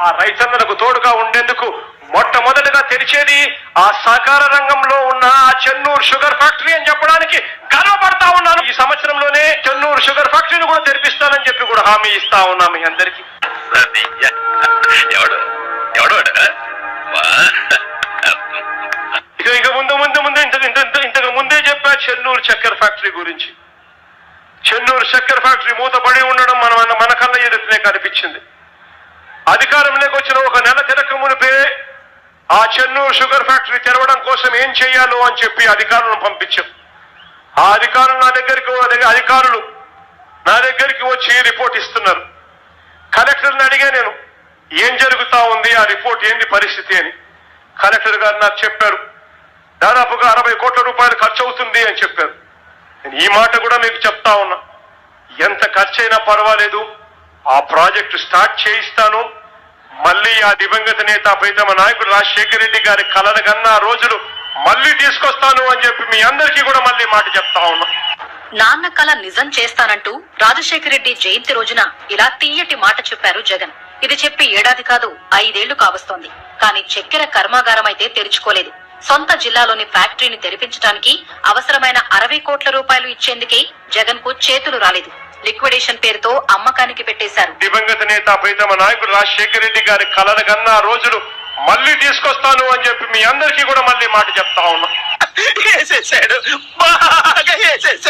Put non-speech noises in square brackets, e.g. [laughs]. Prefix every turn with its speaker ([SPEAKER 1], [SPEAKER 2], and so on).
[SPEAKER 1] ఆ రైతన్నలకు తోడుగా ఉండేందుకు మొట్టమొదటిగా తెరిచేది ఆ సహకార రంగంలో ఉన్న ఆ చెన్నూరు షుగర్ ఫ్యాక్టరీ అని చెప్పడానికి గర్వపడతా ఉన్నాను. ఈ సంవత్సరంలోనే చెన్నూరు షుగర్ ఫ్యాక్టరీని కూడా తెరిపిస్తానని చెప్పి కూడా హామీ ఇస్తా ఉన్నా మీ అందరికి.
[SPEAKER 2] ఎవడు? ఎవడు.
[SPEAKER 1] ఇక ఇక ముందు ముందు ముందు ఇంత ఇంత ఇంత ఇంతకు ముందే చెప్పా చెన్నూరు చక్కెర ఫ్యాక్టరీ గురించి. చెన్నూరు చక్కెర ఫ్యాక్టరీ మూతపడి ఉండడం మన మన- మన కళ్ళ ఎదుటనే కనిపించింది. అధికారంలోకి వచ్చిన ఒక నెల తిరక మునిపే ఆ చెన్నూరు షుగర్ ఫ్యాక్టరీ తెరవడం కోసం ఏం చేయాలో అని చెప్పి అధికారులను పంపించాం. ఆ అధికారులు నా దగ్గరికి అధికారులు నా దగ్గరికి వచ్చి రిపోర్ట్ ఇస్తున్నారు. కలెక్టర్ని అడిగా నేను ఏం జరుగుతా ఉంది? ఆ రిపోర్ట్ ఏంటి పరిస్థితి అని. కలెక్టర్ గారు నాకు చెప్పారు దాదాపుగా అరవై కోట్ల రూపాయలు ఖర్చు అవుతుంది అని చెప్పారు. నేను ఈ మాట కూడా మీకు చెప్తా ఉన్నా. ఎంత ఖర్చు అయినా పర్వాలేదు. ఆ ప్రాజెక్టు స్టార్ట్ చేయిస్తాను. మళ్ళీ ఆ దివంగత నేత ప్రీతమ నాయకుడు రాజశేఖర రెడ్డి గారి కలలు కన్నా రోజులు మళ్ళీ తీసుకొస్తాను అని చెప్పి మీ అందరికీ కూడా మళ్ళీ మాట చెప్తా ఉన్నా.
[SPEAKER 3] నాన్న కల నిజం చేస్తానంటూ రాజశేఖర రెడ్డి జయంతి రోజున ఇలా తీయటి మాట చెప్పారు జగన్. ఇది చెప్పి ఏడాది కాదు ఐదేళ్ళు కావస్తోంది. కానీ చక్కెర కర్మాగారం అయితే తెరుచుకోలేదు. సొంత జిల్లాలోని ఫ్యాక్టరీని తెరిపించడానికి అవసరమైన అరవై కోట్ల రూపాయలు ఇచ్చేందుకే జగన్కు చేతులు రాలేదు. లిక్విడేషన్ పేరుతో అమ్మకానికి పెట్టేశారు.
[SPEAKER 1] దివంగత నేత ప్రీతమ నాయకుడు రాజశేఖర రెడ్డి గారి కలలు కన్నా రోజులు మళ్ళీ తీసుకొస్తాను అని చెప్పి మీ అందరికీ కూడా మళ్ళీ మాట చెప్తా ఉన్నా. [laughs]